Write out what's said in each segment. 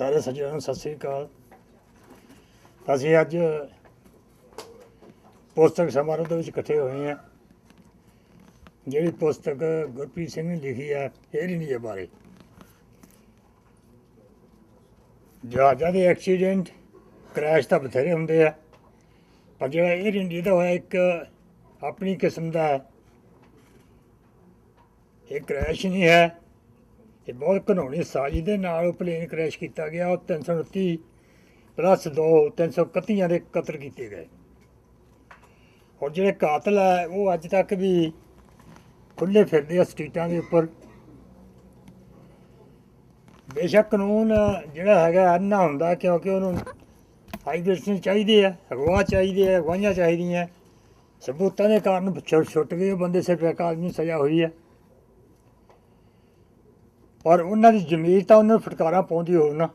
ਸਾਰੇ ਸੱਜਣਾਂ ਨੂੰ ਸਤਿ ਸ੍ਰੀ ਅਕਾਲ। ਅਸੀਂ ਅੱਜ ਪੁਸਤਕ ਸਮਾਰੋਹ ਦੇ ਵਿੱਚ ਇਕੱਠੇ ਹੋਏ ਹਾਂ। ਜਿਹੜੀ ਪੁਸਤਕ ਗੁਰਪ੍ਰੀਤ ਸਿੰਘ ਨੇ ਲਿਖੀ ਹੈ 에ਅਰ ਇੰਡੀਆ ਬਾਰੇ। ਜਹਾਜ਼ਾਂ ਦੇ ਐਕਸੀਡੈਂਟ, ਕ੍ਰੈਸ਼ ਤਾਂ ਬਥੇਰੇ ਹੁੰਦੇ ਆ, ਪਰ ਜਿਹੜਾ 에ਅਰ ਇੰਡੀਆ ਦਾ ਹੋਇਆ, ਇੱਕ ਆਪਣੀ ਕਿਸਮ ਦਾ ਇਹ ਕ੍ਰੈਸ਼ ਨਹੀਂ ਹੈ। ਇਹ ਬਹੁਤ ਘਨੌਣੀ ਸਾਜ਼ਿਸ਼ ਦੇ ਨਾਲ ਉਹ ਪਲੇਨ ਕ੍ਰੈਸ਼ ਕੀਤਾ ਗਿਆ। ਉਹ 329 ਪਲੱਸ 2 331 ਦੇ ਕਤਲ ਕੀਤੇ ਗਏ। ਔਰ ਜਿਹੜੇ ਕਾਤਲ ਹੈ, ਉਹ ਅੱਜ ਤੱਕ ਵੀ ਖੁੱਲੇ ਫਿਰਦੇ ਆ ਸਟਰੀਟਾਂ ਦੇ ਉੱਪਰ। ਬੇਸ਼ੱਕ ਕਾਨੂੰਨ ਜਿਹੜਾ ਹੈਗਾ ਅੰਨਾ ਹੁੰਦਾ ਕਿਉਂਕਿ ਉਹਨੂੰ ਹਾਈਵੇਸ਼ਨ ਚਾਹੀਦੇ ਆ, ਅਗਵਾ ਚਾਹੀਦੇ ਆ, ਅਗਵਾਈਆਂ ਚਾਹੀਦੀਆਂ। ਸਬੂਤਾਂ ਦੇ ਕਾਰਨ ਛੁੱਟ ਗਏ ਬੰਦੇ ਸਿਰਫ ਇੱਕ ਆਦਮੀ ਸਜ਼ਾ ਹੋਈ ਹੈ। ਪਰ ਉਹਨਾਂ ਦੀ ਜ਼ਮੀਰ ਤਾਂ ਉਹਨਾਂ ਨੂੰ ਫਟਕਾਰਾ ਪਾਉਂਦੀ ਹੋਊ ਨਾ।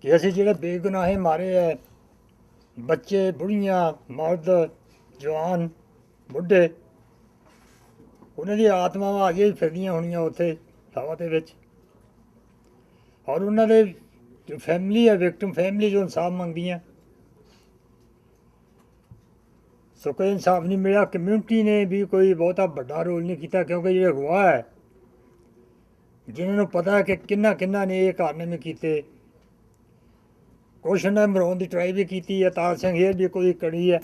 ਕਿ ਅਸੀਂ ਜਿਹੜੇ ਬੇਗੁਨਾਹੇ ਮਾਰੇ ਐ, ਬੱਚੇ, ਬੁੜੀਆਂ, ਮਰਦ, ਜਵਾਨ, ਬੁੱਢੇ, ਉਹਨਾਂ ਦੀ ਆਤਮਾਵਾਂ ਅਜੇ ਵੀ ਫਿਰਦੀਆਂ ਹੋਣੀਆਂ ਉੱਥੇ ਥਾਵਾਂ ਦੇ ਵਿੱਚ। ਔਰ ਉਹਨਾਂ ਦੇ ਜੋ ਫੈਮਿਲੀ ਹੈ ਵਿਕਟਮ ਫੈਮਿਲੀ ਜੋ ਇਨਸਾਫ ਮੰਗਦੀਆਂ। ਸੋ ਕੋਈ ਇਨਸਾਫ ਨਹੀਂ ਮਿਲਿਆ। ਕਮਿਊਨਿਟੀ ਨੇ ਵੀ ਕੋਈ ਬਹੁਤਾ ਵੱਡਾ ਰੋਲ ਨਹੀਂ ਕੀਤਾ ਕਿਉਂਕਿ ਜਿਹੜੇ ਅਗਵਾ ਹੈ ਜਿਨ੍ਹਾਂ ਨੂੰ ਪਤਾ ਕਿ ਕਿੰਨਾ ਕਿੰਨਾ ਨੇ ਇਹ ਕਾਰਨਾਮੇ ਕੀਤੇ। ਕੁਛ ਨੇ ਮਰਾਉਣ ਦੀ ਟਰਾਈ ਵੀ ਕੀਤੀ ਹੈ ਤਾਰ ਸਿੰਘ ਇਹ ਵੀ ਕੋਈ ਕੜੀ ਹੈ।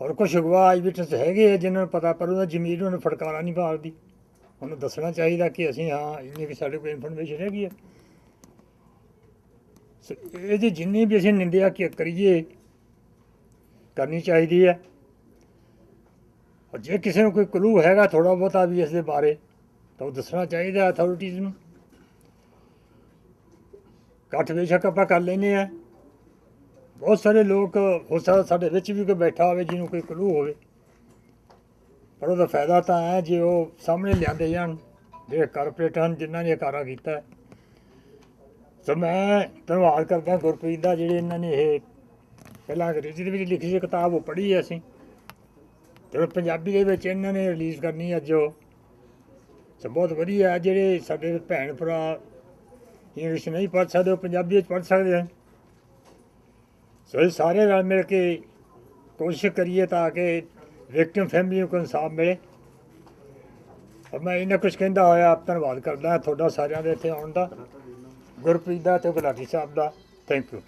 ਔਰ ਕੁਛ ਅਗਵਾ ਅੱਜ ਵੀ ਹੈਗੇ ਆ ਜਿਨ੍ਹਾਂ ਨੂੰ ਪਤਾ, ਪਰ ਉਹਦਾ ਜ਼ਮੀਰ ਉਹਨੂੰ ਫਟਕਾਰਾ ਨਹੀਂ ਮਾਰਦੀ। ਉਹਨੂੰ ਦੱਸਣਾ ਚਾਹੀਦਾ ਕਿ ਅਸੀਂ ਹਾਂ, ਇੰਨੀ ਕਿ ਸਾਡੇ ਕੋਲ ਇਨਫੋਰਮੇਸ਼ਨ ਹੈਗੀ ਹੈ। ਸੋ ਇਹਦੀ ਜਿੰਨੀ ਵੀ ਅਸੀਂ ਨਿੰਦਿਆ ਕਿ ਕਰੀਏ, ਕਰਨੀ ਚਾਹੀਦੀ ਹੈ। ਔਰ ਜੇ ਕਿਸੇ ਨੂੰ ਕੋਈ ਕਲੂ ਹੈਗਾ ਥੋੜਾ ਬਹੁਤਾ ਵੀ ਇਸ ਦੇ ਬਾਰੇ ਤਾਂ ਉਹ ਦੱਸਣਾ ਚਾਹੀਦਾ ਅਥਾਰਟੀਜ਼ ਨੂੰ। ਘੱਟ ਬੇਸ਼ੱਕ ਆਪਾਂ ਕਰ ਲੈਨੇ ਆ ਬਹੁਤ ਸਾਰੇ ਲੋਕ, ਹੋ ਸਕਦਾ ਸਾਡੇ ਵਿੱਚ ਵੀ ਕੋਈ ਬੈਠਾ ਹੋਵੇ, ਜਿਹਨੂੰ ਕੋਈ ਕਲੂ ਹੋਵੇ। ਪਰ ਉਹਦਾ ਫਾਇਦਾ ਤਾਂ ਹੈ ਜੇ ਉਹ ਸਾਹਮਣੇ ਲਿਆਂਦੇ ਜਾਣ। ਜਿਹੜੇ ਕਾਰਪੋਰੇਟ ਹਨ, ਜਿਨ੍ਹਾਂ ਨੇ ਕਾਰਾ ਕੀਤਾ। ਸੋ ਮੈਂ ਧੰਨਵਾਦ ਕਰਦਾ ਗੁਰਪ੍ਰੀਤ ਦਾ, ਜਿਹੜੇ ਇਹਨਾਂ ਨੇ ਇਹ ਪਹਿਲਾਂ ਅੰਗਰੇਜ਼ੀ ਦੇ ਵਿੱਚ ਲਿਖੀ ਸੀ ਕਿਤਾਬ, ਉਹ ਪੜ੍ਹੀ ਹੈ ਅਸੀਂ। ਤੇ ਪੰਜਾਬੀ ਦੇ ਵਿੱਚ ਇਹਨਾਂ ਨੇ ਰਿਲੀਜ਼ ਕਰਨੀ ਅੱਜ ਉਹ। ਸੋ ਬਹੁਤ ਵਧੀਆ ਜਿਹੜੇ ਸਾਡੇ ਭੈਣ ਭਰਾ ਇੰਗਲਿਸ਼ ਨਹੀਂ ਪੜ੍ਹ ਸਕਦੇ, ਉਹ ਪੰਜਾਬੀ ਵਿੱਚ ਪੜ੍ਹ ਸਕਦੇ ਹਨ। ਸੋ ਇਹ ਸਾਰੇ ਰਲ ਮਿਲ ਕੇ ਕੋਸ਼ਿਸ਼ ਕਰੀਏ ਤਾਂ ਕਿ ਵਿਕਟਮ ਫੈਮਿਲੀ ਨੂੰ ਇਨਸਾਫ ਮਿਲੇ। ਔਰ ਮੈਂ ਇਹਨਾਂ ਕੁਝ ਕਹਿੰਦਾ ਹੋਇਆ, ਧੰਨਵਾਦ ਕਰਦਾ ਤੁਹਾਡਾ ਸਾਰਿਆਂ ਦੇ ਇੱਥੇ ਆਉਣ ਦਾ। ਗੁਰਪ੍ਰੀਤ ਦਾ ਤੇ ਗੁਲਾਟੀ ਸਾਹਿਬ ਦਾ। Thank you